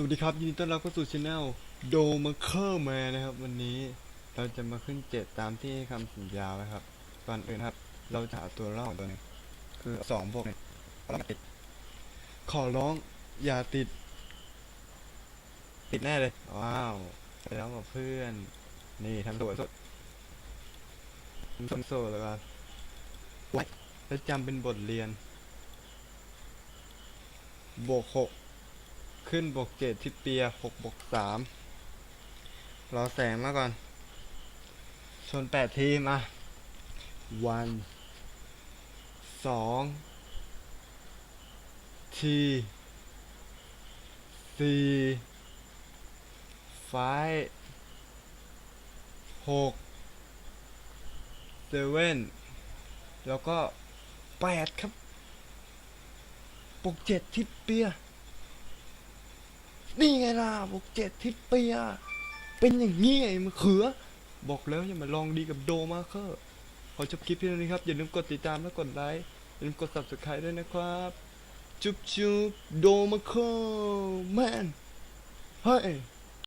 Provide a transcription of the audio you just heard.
สวัสดีครับ ยินดีต้อนรับเข้าสู่ช anel โดมาเคอร์แมนนะครับ วันนี้เราจะมาขึ้นเจ็ดตามที่คำสัญญาไว้ครับก่อนอื่นครับ เราจะหาตัวรอดตัวนึงคือสองพวกเนี่ยขอร้องอย่าติด ขอร้องอย่าติด ติดแน่เลย ว้าวไปแล้วกับเพื่อน นี่ทำตัวสดทำโซ่แล้วก็ไวแล้วจำเป็นบทเรียน บวกหก ขึ้นบวกเจ็ดที่เปียหกบวกสามรอแสงมาก่อนชนแปดทีมอะวันสองทีสี่ไฟหกเซเว่นแล้วก็แปดครับบวกเจ็ดที่เปีย นี่ไงล่ะบวกเจ็ดทิศเปีย เป็นอย่างนี้ไอ้มะเขือ บอกแล้วอย่ามาลองดีกับโดมาเคอร์ขอจบคลิปเพียงเท่านี้ครับ อย่าลืมกดติดตามและกดไลค์ อย่าลืมกด subscribe ด้วยนะครับ จุ๊บจุ๊บโดมาเคอร์แมนเฮ้ย